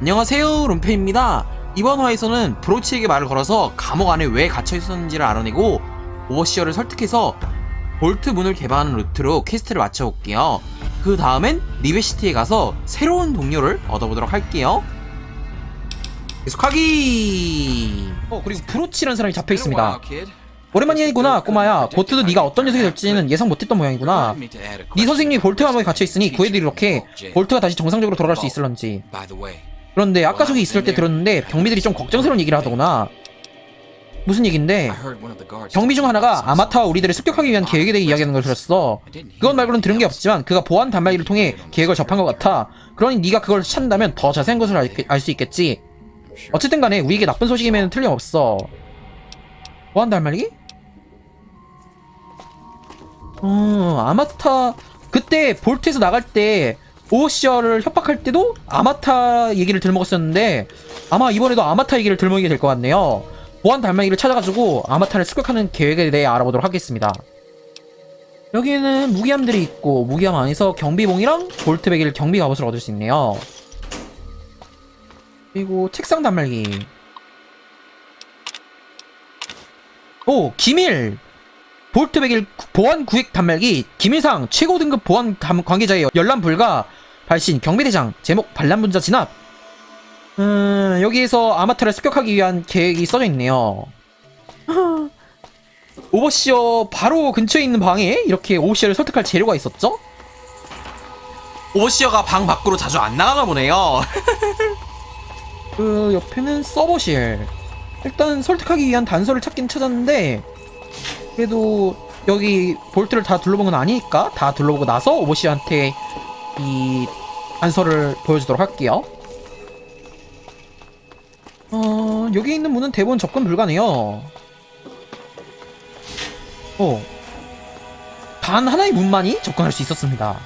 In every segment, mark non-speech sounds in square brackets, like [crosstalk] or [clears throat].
안녕하세요 룸페입니다. 이번 화에서는 브로치에게 말을 걸어서 감옥 안에 왜 갇혀 있었는지를 알아내고 오버시어를 설득해서 볼트 문을 개방하는 루트로 퀘스트를 마쳐볼게요. 그 다음엔 리베시티에 가서 새로운 동료를 얻어보도록 할게요. 계속하기! 어 그리고 브로치라는 사람이 잡혀있습니다. 오랜만이구나 꼬마야. 보트도 네가 어떤 녀석이 될지는 예상 못했던 모양이구나. 네 선생님이 볼트 감옥에 갇혀있으니 구해드리렇게 볼트가 다시 정상적으로 돌아갈 수 있을런지 그런데 아까 저기 있을 때 들었는데 경비들이 좀 걱정스러운 얘기를 하더구나. 무슨 얘긴데 경비 중 하나가 아마타와 우리들을 습격하기 위한 계획에 대해 이야기하는 걸 들었어. 그것 말고는 들은 게 없지만 그가 보안 단말기를 통해 계획을 접한 것 같아. 그러니 네가 그걸 찾는다면 더 자세한 것을 알 수 있겠지. 어쨌든 간에 우리에게 나쁜 소식이면 틀림없어. 보안 단말기? 어, 아마타 그때 볼트에서 나갈 때 오시어를 협박할 때도 아마타 얘기를 들먹었었는데 아마 이번에도 아마타 얘기를 들먹이게 될 것 같네요. 보안 달망이를 찾아가지고 아마타를 습격하는 계획에 대해 알아보도록 하겠습니다. 여기에는 무기함들이 있고 무기함 안에서 경비봉이랑 볼트 베개를 경비 갑옷을 얻을 수 있네요. 그리고 책상 단말기. 오 기밀 볼트 베길 보안 구획 단말기 기밀상 최고 등급 보안 감- 관계자의 열람 불가 발신 경비대장 제목 반란분자 진압. 음 여기에서 아마타를 습격하기 위한 계획이 써져 있네요. [laughs] 오버시어 바로 근처에 있는 방에 이렇게 오버시어를 설득할 재료가 있었죠? 오버시어가 방 밖으로 자주 안 나가나 보네요. [laughs] 그 옆에는 서버실. 일단 설득하기 위한 단서를 찾긴 찾았는데 그래도 여기 볼트를 다 둘러본 건 아니니까 다 둘러보고 나서 오버시한테 이 단서를 보여주도록 할게요. 어, 여기 있는 문은 대부분 접근 불가네요. 어. 단 하나의 문만이 접근할 수 있었습니다.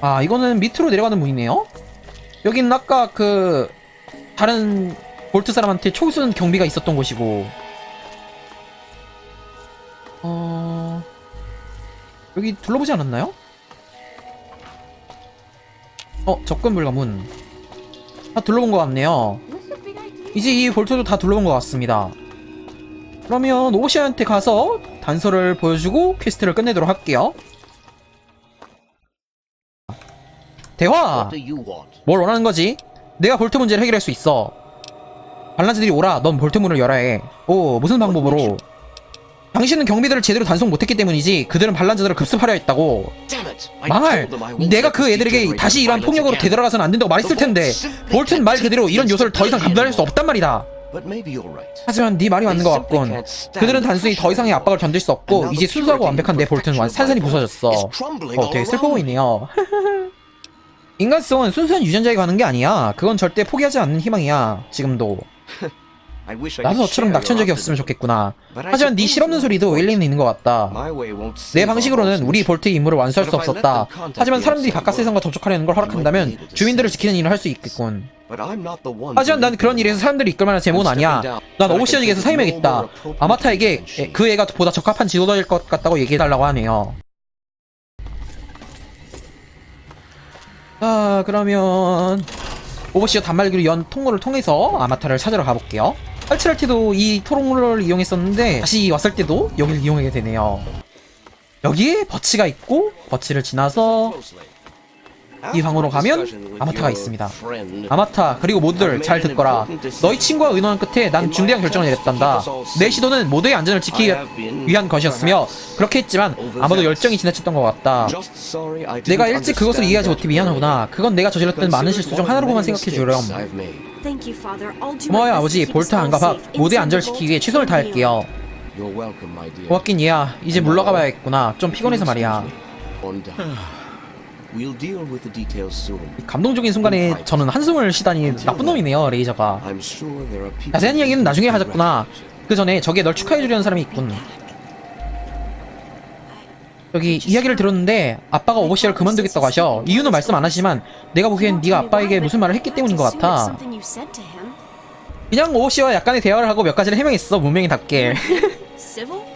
아, 이거는 밑으로 내려가는 문이네요. 여기는 아까 그 다른 볼트 사람한테 초순 경비가 있었던 곳이고 여기 둘러보지 않았나요? 어, 접근 불가문. 다 둘러본 것 같네요. 이제 이 볼트도 다 둘러본 것 같습니다. 그러면 오시한테 가서 단서를 보여주고 퀘스트를 끝내도록 할게요. 대화! 뭘 원하는 거지? 내가 볼트 문제를 해결할 수 있어. 반란자들이 오라. 넌 볼트 문을 열어야 해. 오, 무슨 방법으로? 당신은 경비들을 제대로 단속 못했기 때문이지. 그들은 반란자들을 급습하려 했다고. 망할! 내가 그 애들에게 다시 이러한 폭력으로 되돌아가서는 안 된다고 말했을 텐데. 볼트는 말 그대로 이런 요소를 더 이상 감당할 수 없단 말이다. 하지만 네 말이 맞는 것 같군. 그들은 단순히 더 이상의 압박을 견딜 수 없고 이제 순수하고 완벽한 내 볼트는 완 산산이 부서졌어. 어, 되게 슬퍼 보이네요. 인간성은 순수한 유전자에 가는 게 아니야. 그건 절대 포기하지 않는 희망이야. 지금도. [laughs] 나도 너처럼 낙천 적이 없으면 좋겠구나. 하지만 네 실없는 소리도 일리는 있는 것 같다. 내 방식으로는 우리 볼트의 임무를 완수할 수 없었다. 하지만 사람들이 바깥 세상과 접촉하려는 걸 허락한다면 주민들을 지키는 일을 할 수 있겠군. 하지만 난 그런 일에서 사람들을 이끌 만한 제목은 아니야. 난 오버시언에게서 사임해야겠다. 아마타에게 에, 그 애가 보다 적합한 지도자일 것 같다고 얘기해달라고 하네요. 아 그러면 오버시어 단말기로 연 통로를 통해서 아마타를 찾으러 가볼게요. 탈출할 때도 이 통로를 이용했었는데 다시 왔을 때도 여기를 이용하게 되네요. 여기에 버치가 있고 버치를 지나서 이 방으로 가면 아마타가 있습니다. 아마타 그리고 모두들 잘 듣거라. 너희 친구와 의논한 끝에 난 중대한 결정을 내렸단다. 내 시도는 모두의 안전을 지키기 위한 것이었으며 그렇게 했지만 아마도 열정이 지나쳤던 것 같다. 내가 일찍 그것을 이해하지 못해 미안하구나. 그건 내가 저질렀던 많은 실수 중 하나로만 생각해 주렴. 고마워요 아버지. 볼트 안과 밥 모두의 안전을 지키기 위해 최선을 다할게요. 고맙긴 얘야. 이제 물러가 봐야겠구나. 좀 피곤해서 말이야. 감동적인 순간에 저는 한숨을 쉬다니 나쁜 놈이네요 레이저가. 자세한 이야기는 나중에 하자꾸나. 그 전에 저기에 널 축하해주려는 사람이 있군. 여기 이야기를 들었는데 아빠가 오버시어를 그만두겠다고 하셔. 이유는 말씀 안 하시지만 내가 보기엔 네가 아빠에게 무슨 말을 했기 때문인 것 같아. 그냥 오버시어와 약간의 대화를 하고 몇 가지를 해명했어 문명이답게. [laughs]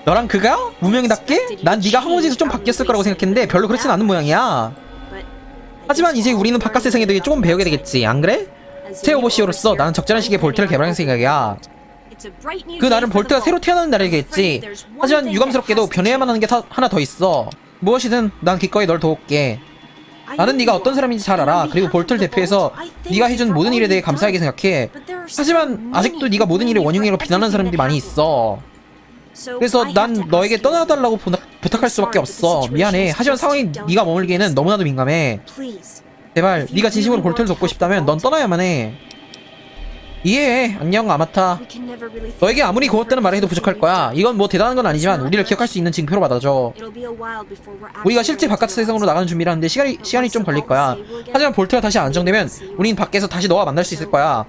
너랑 그가 문명이답게? 난 네가 항우지에서 좀 바뀌었을 거라고 생각했는데 별로 그렇진 않은 모양이야. 하지만 이제 우리는 바깥 세상에 대해 조금 배우게 되겠지. 안 그래? 새 오버시어로서 나는 적절한 시기에 볼트를 개발할 생각이야. 그 날은 볼트가 새로 태어나는 날이겠지. 하지만 유감스럽게도 변해야만 하는 게 다- 하나 더 있어. 무엇이든 난 기꺼이 널 도울게. 나는 네가 어떤 사람인지 잘 알아. 그리고 볼트를 대표해서 네가 해준 모든 일에 대해 감사하게 생각해. 하지만 아직도 네가 모든 일을 원흉이로 비난하는 사람들이 많이 있어. 그래서 난 너에게 떠나달라고 부탁, 부탁할 수밖에 없어. 미안해. 하지만 상황이 네가 머물기에는 너무나도 민감해. 제발 네가 진심으로 볼트를 돕고 싶다면 넌 떠나야만 해. 이해해 안녕 아마타. 너에게 아무리 고맙다는 말을 해도 부족할 거야. 이건 뭐 대단한 건 아니지만 우리를 기억할 수 있는 징표로 받아줘. 우리가 실제 바깥 세상으로 나가는 준비를 하는데 시간이, 시간이 좀 걸릴 거야. 하지만 볼트가 다시 안정되면 우린 밖에서 다시 너와 만날 수 있을 거야.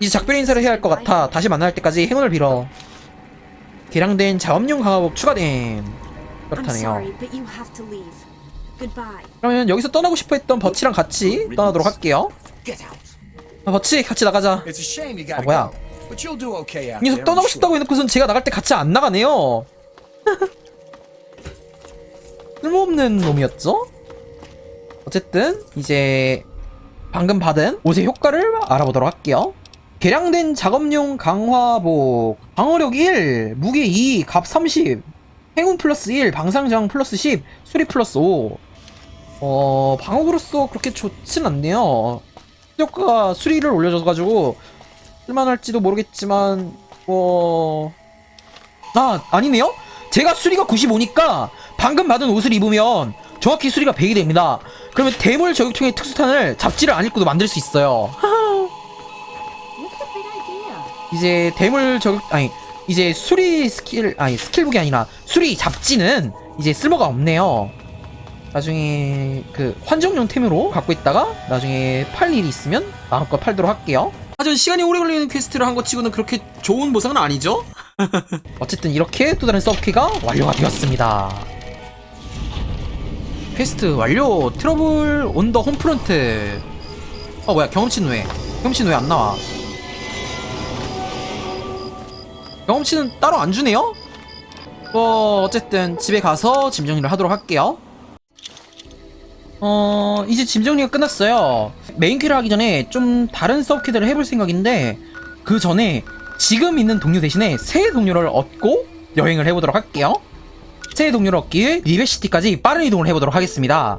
이제 작별 인사를 해야 할 것 같아. 다시 만날 때까지 행운을 빌어. 개량된 자업용 강화복 추가됨 그렇다네요. 그러면 여기서 떠나고 싶어 했던 버치랑 같이 떠나도록 할게요. 아, 버치 같이 나가자. 아 뭐야. 이 녀석 떠나고 싶다고 해놓고선 제가 나갈 때 같이 안 나가네요. [laughs] 쓸모없는 놈이었죠? 어쨌든 이제 방금 받은 옷의 효과를 알아보도록 할게요. 개량된 작업용 강화복. 방어력 1 무게 2 갑 30 행운 플러스 1 방상저항 플러스 10 수리 플러스 5 어... 방어로서 그렇게 좋진 않네요. 효과가 수리를 올려줘가지고 쓸만할지도 모르겠지만 뭐... 아 아니네요? 제가 수리가 95니까 방금 받은 옷을 입으면 정확히 수리가 100이 됩니다. 그러면 대물 저격총의 특수탄을 잡지를 안 입고도 만들 수 있어요. 이제 대물 저격 아니 이제 수리 스킬 아니 스킬북이 아니라 수리 잡지는 이제 쓸모가 없네요. 나중에 그 환정용 템으로 갖고 있다가 나중에 팔 일이 있으면 마음껏 팔도록 할게요. 하지만 시간이 오래 걸리는 퀘스트를 한 것 치고는 그렇게 좋은 보상은 아니죠? [laughs] 어쨌든 이렇게 또 다른 서브키가 완료가 되었습니다. 퀘스트 완료. 트러블 온 더 홈프런트. 어 뭐야 경험치는 왜 경험치는 왜 안 나와 경험치는 따로 안 주네요? 뭐 어쨌든 집에 가서 짐 정리를 하도록 할게요. 어 이제 짐 정리가 끝났어요. 메인 퀘를 하기 전에 좀 다른 서브퀴들을 해볼 생각인데 그 전에 지금 있는 동료 대신에 새 동료를 얻고 여행을 해보도록 할게요. 새 동료를 얻기 위해 리베시티까지 빠른 이동을 해보도록 하겠습니다.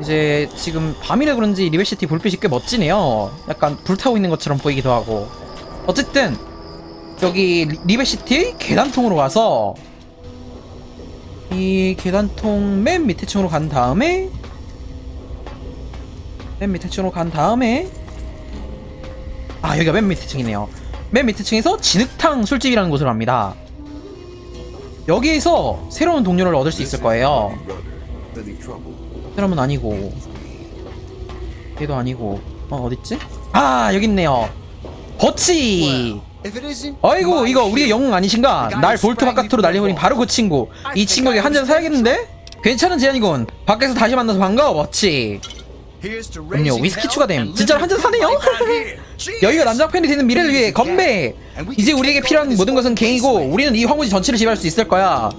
이제 지금 밤이라 그런지 리베시티 불빛이 꽤 멋지네요. 약간 불타고 있는 것처럼 보이기도 하고 어쨌든 여기 리- 리베시티 계단통으로 가서 이 계단통 맨 밑에 층으로 간 다음에 맨 밑에 층으로 간 다음에 아 여기가 맨 밑에 층이네요. 맨 밑에 층에서 진흙탕 술집이라는 곳으로 갑니다. 여기에서 새로운 동료를 얻을 수 있을 거예요. 사람은 아니고 얘도 아니고 어 어딨지? 아 여기 있네요 버치. 어이구 이거 우리의 영웅 아니신가? 날 볼트 바깥으로 날려버린 바로 그 친구. 이 친구에게 한 잔 사야겠는데? 괜찮은 제안이군. 밖에서 다시 만나서 반가워 버치. 음료 위스키 추가됨. 진짜 로 한 잔 사네요? [laughs] 여기가 남자 팬이 되는 미래를 위해 건배. 이제 우리에게 필요한 모든 것은 갱이고 우리는 이 황무지 전체를 지배할 수 있을 거야.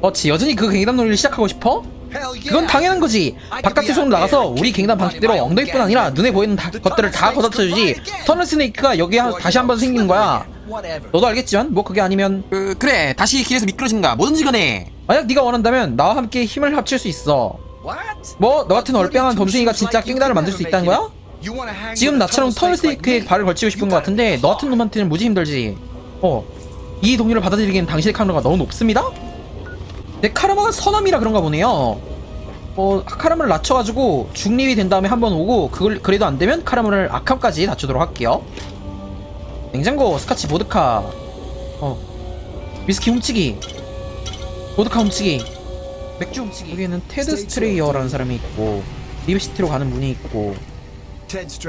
버치 여전히 그 갱단 놀이를 시작하고 싶어? 그건 당연한 거지. 바깥 세상으로 나가서 우리 갱단 방식대로 엉덩이뿐 아니라 눈에 보이는 다- 것들을 다 걷어쳐주지. 터널 스네이크가 여기 한- 다시 한 번 생기는 거야. 너도 알겠지만 뭐 그게 아니면 그, 그래. 다시 길에서 미끄러진가 뭐든지 간에. 만약 네가 원한다면 나와 함께 힘을 합칠 수 있어. 뭐 너 같은 얼병한 덤생이가 진짜 깽단을 만들 수 있다는 거야? 지금 나처럼 터널 스네이크에 발을 걸치고 싶은 것 같은데 너 같은 놈한테는 무지 힘들지. 어 이 동료를 받아들이기엔 당신의 카르마가 너무 높습니다? 내 카르마가 선함이라 그런가 보네요. 어 카르마를 낮춰가지고 중립이 된 다음에 한번 오고 그걸 그래도 안 되면 카르마를 악함까지 낮추도록 할게요. 냉장고 스카치 보드카. 어 위스키 훔치기. 보드카 훔치기. 맥주 훔치기. 여기에는 테드 스트레이어라는 사람이 있고 리베시티로 가는 문이 있고.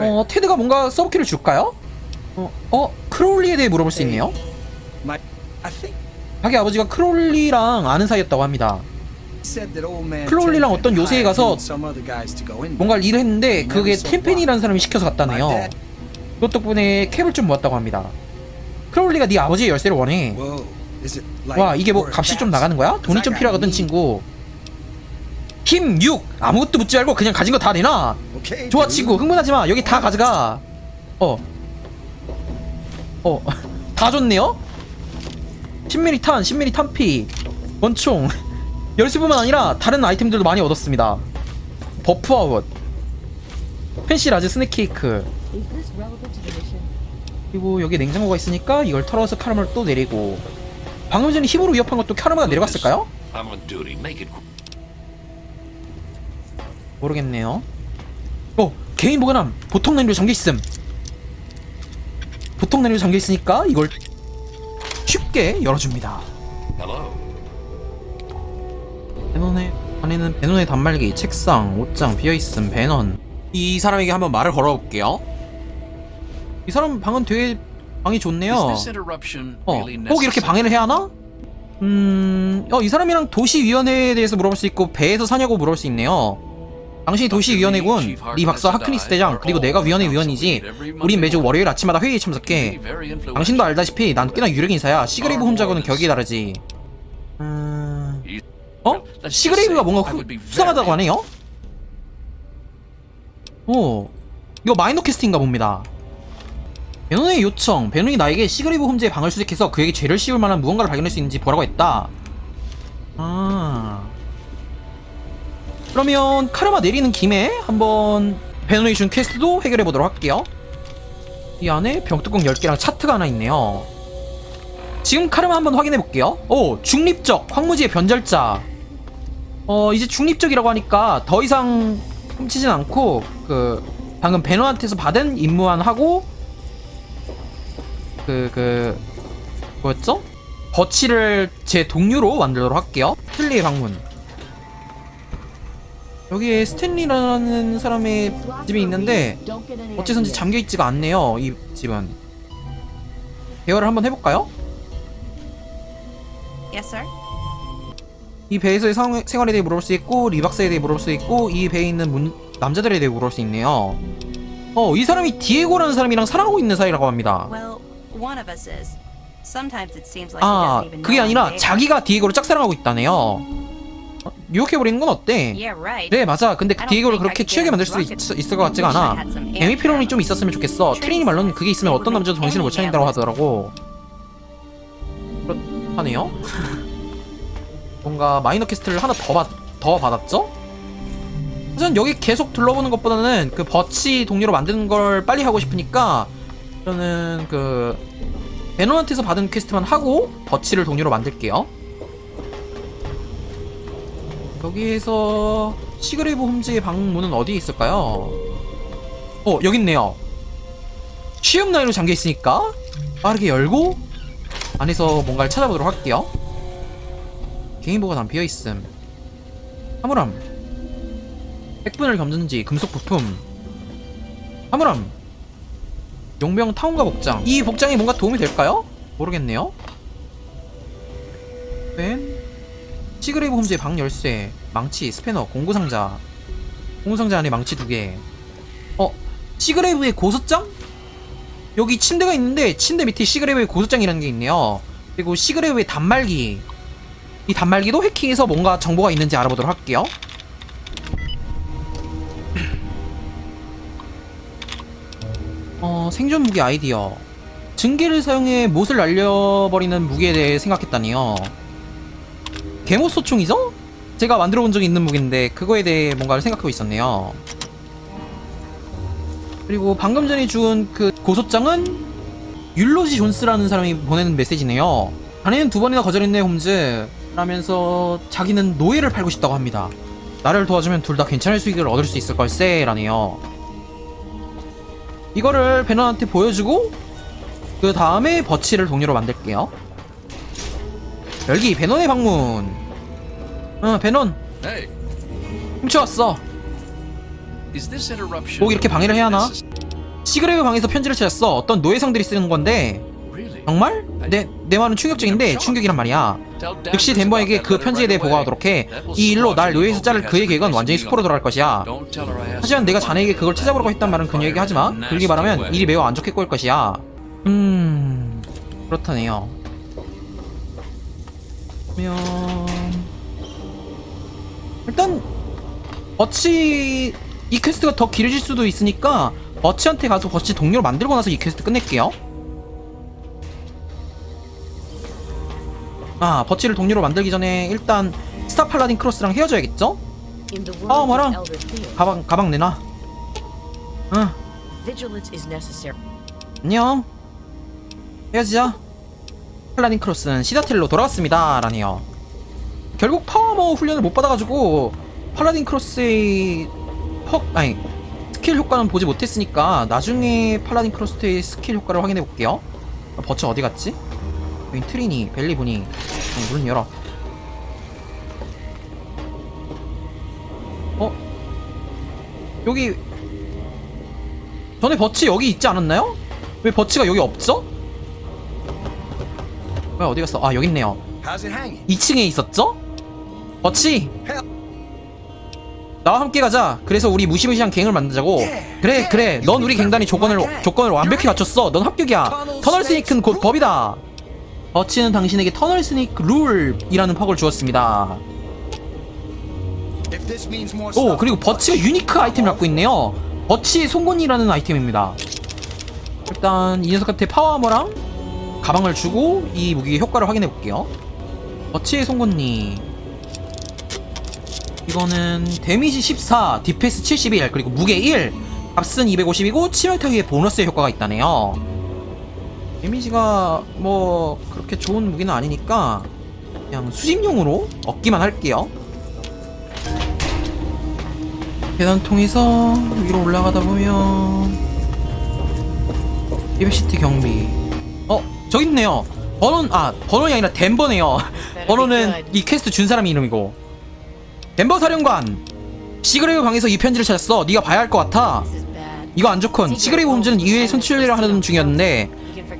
어 테드가 뭔가 서브키를 줄까요? 어, 어 크롤리에 대해 물어볼 수 있네요 자기 아버지가 크롤리랑 아는 사이였다고 합니다 클롤리랑 어떤 요새에 가서 뭔가를 일을 했는데 그게 템펜이라는 사람이 시켜서 갔다네요 그것 덕분에 캡을 좀 모았다고 합니다 크롤리가 네 아버지의 열쇠를 원해 와 이게 뭐 값이 좀 나가는 거야? 돈이 좀 필요하거든 친구 힘 6! 아무것도 묻지 말고 그냥 가진 거 다 내놔! 좋아 친구 흥분하지 마 여기 다 가져가 어. 어. [laughs] 다 줬네요? 10mm 탄, 10mm 탄피, 원총, 열쇠뿐만 아니라 다른 아이템들도 많이 얻었습니다. 버프 아웃, 펜시 라즈 스낵 케이크? 그리고 여기 냉장고가 있으니까 이걸 털어서 카르마를 또 내리고 방금 전에 힘으로 위협한 것도 카르마가 내려갔을까요? 모르겠네요. 어, 개인 보관함 보통 난로 잠겨 있음. 보통 난로 잠겨 있으니까 이걸 쉽게 열어줍니다. Hello. 베논의 안에는 베논의 단말기, 책상, 옷장 비어 있음, 배넌. 이 사람에게 한번 말을 걸어볼게요. 이 사람 방은 되게 방이 좋네요. 어, 꼭 이렇게? 방해를 해야 하나? 음, 어, 이 사람이랑 도시위원회에 대해서 물어볼 수 있고 배에서 사냐고 물어볼 수 있네요. 당신이 도시위원회군, 리 박사 하크니스 대장, 그리고 내가 위원회 위원이지. 우린 매주 월요일 아침마다 회의에 참석해. 당신도 알다시피 난 꽤나 유력 인사야. 시그레이브 홈자고는 격이 다르지. 음... 어? 시그레이브가 뭔가 후, 수상하다고 하네요? 오, 이거 마이너 캐스트인가 봅니다. 베논의 요청, 베논이 나에게 시그레이브 홈즈의 방을 수색해서 그에게 죄를 씌울 만한 무언가를 발견할 수 있는지 보라고 했다. 아. 그러면 카르마 내리는 김에 한번 준 퀘스트도 해결해 보도록 할게요. 이 안에 병뚜껑 10개랑 차트가 하나 있네요. 지금 카르마 한번 확인해 볼게요. 오, 중립적, 황무지의 변절자. 어, 이제 중립적이라고 하니까 더 이상 훔치진 않고, 그, 방금 베논한테서 받은 임무만 하고, 그, 그, 뭐였죠? 버치를 제 동료로 만들도록 할게요. 스탠리의 방문. 여기에 스탠리라는 사람의 집이 있는데, 어째선지. 잠겨있지가 않네요, 이 집은. 대화를 한번 해볼까요? Yes, sir. 이 배에서의 상- 생활에 대해 물어볼 수 있고 리박사에 대해 물어볼 수 있고 이 배에 있는 문- 남자들에 대해 물어볼 수 있네요. 어, 이 사람이 디에고라는 사람이랑 사랑하고 있는 사이라고 합니다. Well, one of us is. Sometimes it seems like he 아, doesn't even 그게 아니라. 자기가 디에고를 짝사랑하고 있다네요. 어, 유혹해버리는 건 어때? 네, 맞아. 근데 그 디에고를 그렇게 취하게 만들 수 있, at- 있을 것 같지가 않아. had some 에미 피로미 좀. 있었으면 좋겠어. 트린이 말로는 그게 있으면 어떤 남자도 정신을 못 차린다고 하더라고. 그렇다네요. 뭔가 마이너 퀘스트를 하나 더, 받, 더 받았죠? 우선 여기 계속 둘러보는 것보다는 그 버치 동료로 만드는 걸 빨리 하고 싶으니까 저는 그 베논한테서 받은 퀘스트만 하고 버치를 동료로 만들게요. 여기에서 시그레이브 홈즈의 방문은 어디에 있을까요? 어, 여기 있네요. 쉬움 라인으로 잠겨 있으니까 빠르게 열고 안에서 뭔가를 찾아보도록 할게요. 개인 보관함 비어 있음. 사물함. 핵분열 겸전지 금속 부품. 사물함. 용병 타운가 복장. 이 복장이 뭔가 도움이 될까요? 모르겠네요. 펜. 시그레이브 홈즈의 방 열쇠, 망치, 스패너, 공구상자. 공구상자 안에 망치 두 개. 어, 시그레이브의 고소장? 여기 침대가 있는데 침대 밑에 시그레이브의 고소장이라는 게 있네요. 그리고 시그레이브의 단말기. 이 단말기도 해킹해서 뭔가 정보가 있는지 알아보도록 할게요. [clears throat] 어, 생존 무기 아이디어. 증기를 사용해 못을 날려버리는 무기에 대해 생각했다니요. 개못 소총이죠? 제가 만들어 본 적이 있는 무기인데 그거에 대해 뭔가를 생각하고 있었네요. 그리고 방금 전에 준 그 고소장은 율로지 존스라는 사람이 보내는 메시지네요. 자네는 두 번이나 거절했네 홈즈. 라면서 자기는 노예를 팔고 싶다고 합니다. 나를 도와주면 둘 다 괜찮은 수익을 얻을 수 있을 걸세 라네요. 이거를 베넌한테 보여주고 그 다음에 버치를 동료로 만들게요. 열기 베논의 방문. 어 베논 훔쳐왔어. 꼭 이렇게 방해를 해야 하나? 시그레이브 방에서 편지를 찾았어. 어떤 노예상들이 쓰는 건데? 정말? 내, 내 말은 충격적인데 충격이란 말이야. 즉시 덴버에게 그 편지에 대해 보고하도록 해. 이 일로 날 노예에서 자를 그의 계획은 완전히 수포로 돌아갈 것이야. 하지만. 내가 자네에게 그걸 찾아보라고 했단 말은 그녀에게 하지 마. 그러기 말하면 일이 매우 안 좋게 꼬일 것이야. 음... 그렇다네요. 그러면... 일단 버치 이 퀘스트가 더 길어질 수도 있으니까 버치한테 가서 버치 동료를 만들고 나서 이 퀘스트 끝낼게요. 아 버치를 동료로 만들기 전에 일단 스타 팔라딘 크로스랑 헤어져야겠죠? World 뭐라? 가방 가방 내놔. 응. 안녕. 헤어지자. 팔라딘 크로스는 시다텔로 돌아왔습니다. 라네요. 결국 파워머 훈련을 못 받아가지고 팔라딘 크로스의 퍽 아니 스킬 효과는 보지 못했으니까 나중에 팔라딘 크로스의 스킬 효과를 확인해 볼게요. 아, 버츠 어디 갔지? 여기 트리니, 벨리 보니 어, 문을 열어. 어? 여기 전에 버치 여기 있지 않았나요? 왜 버치가 여기 없죠? 뭐야 어디 갔어? 아 여기 있네요. How's it hanging? 2층에 있었죠? 버치 나와 함께 가자. 그래서 우리 무시무시한 갱을 만들자고. 그래 그래. 넌 우리 갱단이 조건을 조건을 완벽히 갖췄어. 넌 합격이야. 터널 스니크는 곧 법이다. 버치는 당신에게 터널 스니크 룰이라는 퍽을 주었습니다. 오 그리고 버치가 유니크 아이템을 갖고 있네요. 버치 송곳니라는 아이템입니다. 일단 이 녀석한테 파워아머랑 가방을 주고 이 무기의 효과를 확인해 볼게요. 버치의 송곳니. 이거는 데미지 14, 디페스 71, 그리고 무게 1, 값은 250이고 치명타 위에 보너스의 효과가 있다네요. 데미지가 뭐 그렇게 좋은 무기는 아니니까 그냥 수집용으로 얻기만 할게요. 계단 통해서 위로 올라가다 보면 리베시티 경비. 어 저기 있네요. 번호는 아 번호이 아니라 덴버네요. 번호는 이 퀘스트 준 사람 이름이고. 덴버 사령관 시그레이브 방에서 이 편지를 찾았어. 네가 봐야 할 것 같아. 이거 안 좋군. 시그레이브 홈즈는 이후에 손출을 하는 중이었는데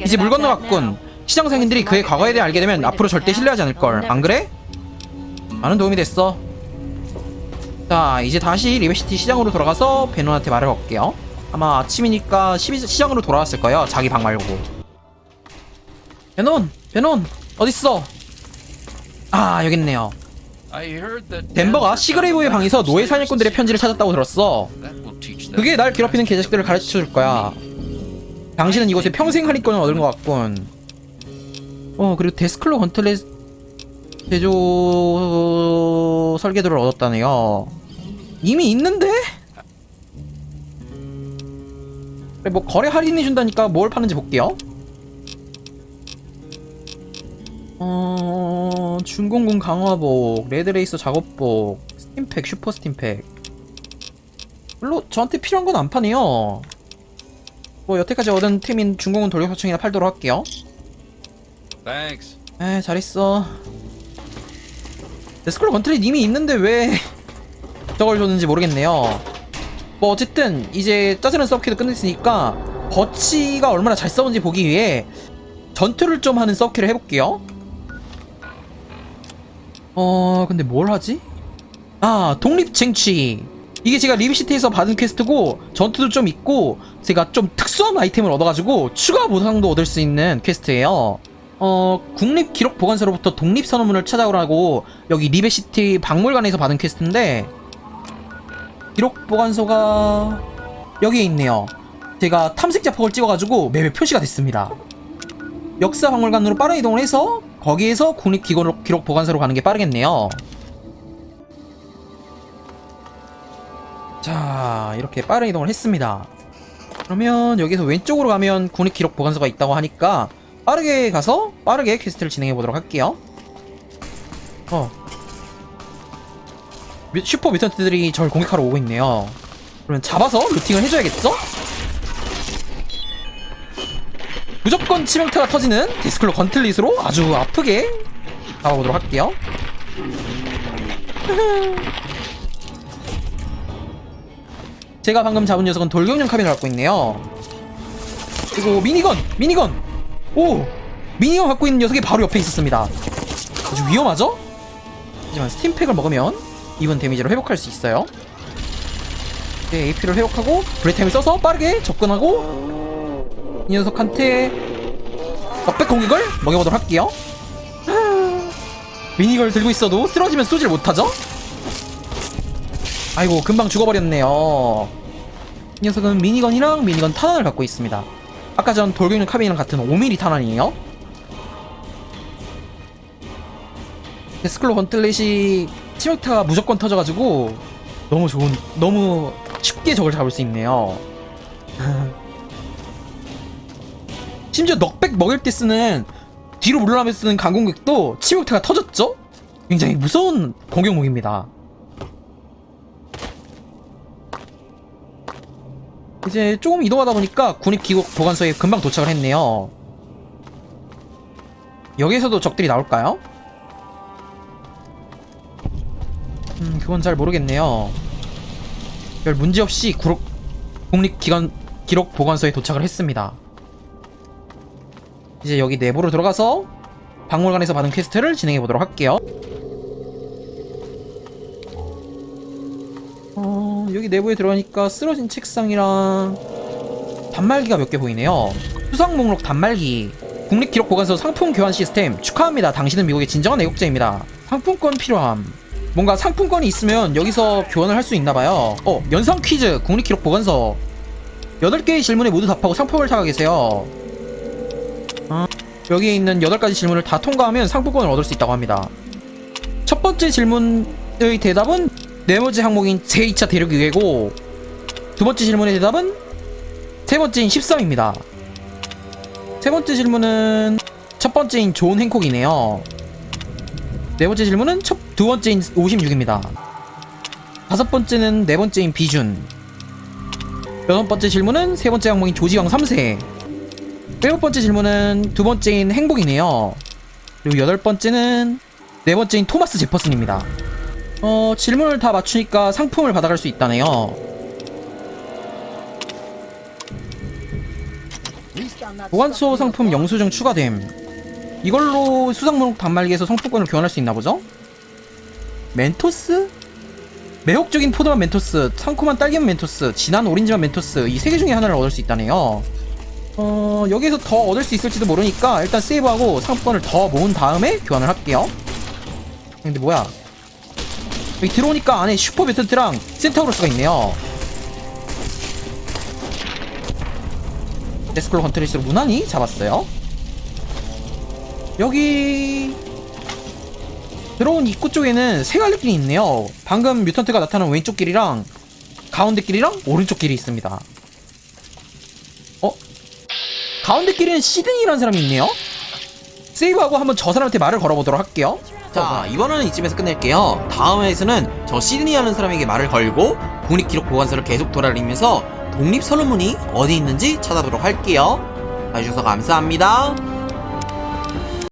이제 물 건너갔군. 시장 상인들이 그의 과거에 대해 알게 되면 앞으로 절대 신뢰하지 않을 걸. 안 그래? 많은 도움이 됐어. 자 이제 다시 리베시티 시장으로 돌아가서 베논한테 말을 걸게요. 아마 아침이니까 시, 시장으로 돌아왔을 거예요. 자기 방 말고 베논 베논 어딨어 아 여기 있네요 덴버가 시그레이브의 방에서 노예 사냥꾼들의 편지를 찾았다고 들었어. 그게 날 괴롭히는 개자식들을 가르쳐 줄 거야. 당신은 이곳에 평생 할인권을 얻은 것 같군. 어, 그리고 데스클로 건틀렛 제조 설계도를 얻었다네요. 이미 있는데? 뭐 거래 할인해 준다니까 뭘 파는지 볼게요. 어, 중공군 강화복, 레드레이서 작업복, 스팀팩, 슈퍼 스팀팩. 별로 저한테 필요한 건 안 파네요. 뭐 여태까지 얻은 템인 중공은 돌격소총이나 팔도록 할게요. Thanks. 에 잘했어. 데스크롤 건트리 이미 있는데 왜 저걸 줬는지 모르겠네요. 뭐 어쨌든 이제 짜증난 서브키도 끝냈으니까 버치가 얼마나 잘 싸운지 보기 위해 전투를 좀 하는 서브키를 해볼게요. 어 근데 뭘 하지? 아 독립쟁취. 이게 제가 리비시티에서 받은 퀘스트고 전투도 좀 있고 제가 좀 특수한 아이템을 얻어가지고 추가 보상도 얻을 수 있는 퀘스트예요. 어 국립기록보관소로부터 독립선언문을 찾아오라고 여기 리베시티 박물관에서 받은 퀘스트인데 기록보관소가 여기에 있네요. 제가 탐색자 폭을 찍어가지고 맵에 표시가 됐습니다. 역사박물관으로 빠른 이동을 해서 거기에서 국립기록 보관소로 가는 게 빠르겠네요. 자 이렇게 빠른 이동을 했습니다. 그러면 여기서 왼쪽으로 가면 국립기록 보관소가 있다고 하니까 빠르게 가서 빠르게 퀘스트를 진행해 보도록 할게요. 어. 뮤- 슈퍼 뮤턴트들이 절 공격하러 오고 있네요. 그러면 잡아서 루팅을 해줘야겠죠? 무조건 치명타가 터지는 디스클로 건틀릿으로 아주 아프게 잡아보도록 할게요 [laughs] 제가 방금 잡은 녀석은 돌격용 카빈을 갖고 있네요. 그리고 미니건! 미니건! 오! 미니건 갖고 있는 녀석이 바로 옆에 있었습니다. 아주 위험하죠? 하지만 스팀팩을 먹으면 이번 데미지를 회복할 수 있어요. 네, AP를 회복하고 브레템을 써서 빠르게 접근하고 이 녀석한테 공격을 먹여보도록 할게요. 미니건을 들고 있어도 쓰러지면 쏘질 못하죠? 아이고 금방 죽어버렸네요 이 녀석은 미니건이랑 미니건 탄환을 갖고 있습니다 아까 전 돌격용 카빈이랑 같은 5mm 탄환이에요 데스클로 건틀렛이 치명타가 무조건 터져가지고 너무 좋은 너무 쉽게 적을 잡을 수 있네요 심지어 넉백 먹을 때 쓰는 뒤로 물러나면서 쓰는 강공격도 치명타가 터졌죠? 굉장히 무서운 공격무기입니다 이제 조금 이동하다 보니까 군입기국 보관소에 금방 도착을 했네요. 여기에서도 적들이 나올까요? 음, 그건 잘 모르겠네요. 별 문제 없이 구록, 국립기관 기록 보관소에 도착을 했습니다. 이제 여기 내부로 들어가서 박물관에서 받은 퀘스트를 진행해 보도록 할게요. 어, 여기 내부에 들어가니까 쓰러진 책상이랑 단말기가 몇 개 보이네요. 수상 목록 단말기. 국립기록보관소 상품 교환 시스템 축하합니다. 당신은 미국의 진정한 애국자입니다. 상품권 필요함. 뭔가 상품권이 있으면 여기서 교환을 할 수 있나봐요. 어, 연상 퀴즈 국립기록보관소. 8개의 질문에 모두 답하고 상품을 타가 계세요. 어, 여기에 있는 8가지 질문을 다 통과하면 상품권을 얻을 수 있다고 합니다. 첫 번째 질문의 대답은 네 번째 항목인 제2차 대륙 유해고 두 번째 질문의 대답은 세 번째인 13입니다. 세 번째 질문은 첫 번째인 존 행콕이네요. 네 번째 질문은 첫, 두 번째인 56입니다. 다섯 번째는 네 번째인 비준. 여섯 번째 질문은 세 번째 항목인 조지왕 3세. 일곱 번째 질문은 두 번째인 행복이네요. 그리고 여덟 번째는 네 번째인 토마스 제퍼슨입니다. 어, 질문을 다 맞추니까 상품을 받아갈 수 있다네요. 보관소 상품 영수증 추가됨. 이걸로 수상목록 단말기에서 상품권을 교환할 수 있나 보죠? 멘토스? 매혹적인 포도맛 멘토스, 상콤한 딸기맛 멘토스, 진한 오렌지맛 멘토스 이 세 개 중에 하나를 얻을 수 있다네요. 어, 여기에서 더 얻을 수 있을지도 모르니까 일단 세이브하고 상품권을 더 모은 다음에 교환을 할게요. 근데 뭐야? 여기 들어오니까 안에 슈퍼 뮤턴트랑 센타우로스가 있네요. 데스클로 컨트리스로 무난히 잡았어요. 여기 들어온 입구 쪽에는 세 갈래 길이 있네요. 방금 뮤턴트가 나타난 왼쪽 길이랑 가운데 길이랑 오른쪽 길이 있습니다. 어? 가운데 길에는 시드니라는 사람이 있네요. 세이브하고 한번 저 사람한테 말을 걸어보도록 할게요. 자 이번에는 이쯤에서 끝낼게요 다음 회에서는 저 시드니라는 사람에게 말을 걸고 국립기록보관소를 계속 돌아다니면서 독립선언문이 어디 있는지 찾아보도록 할게요 봐주셔서 감사합니다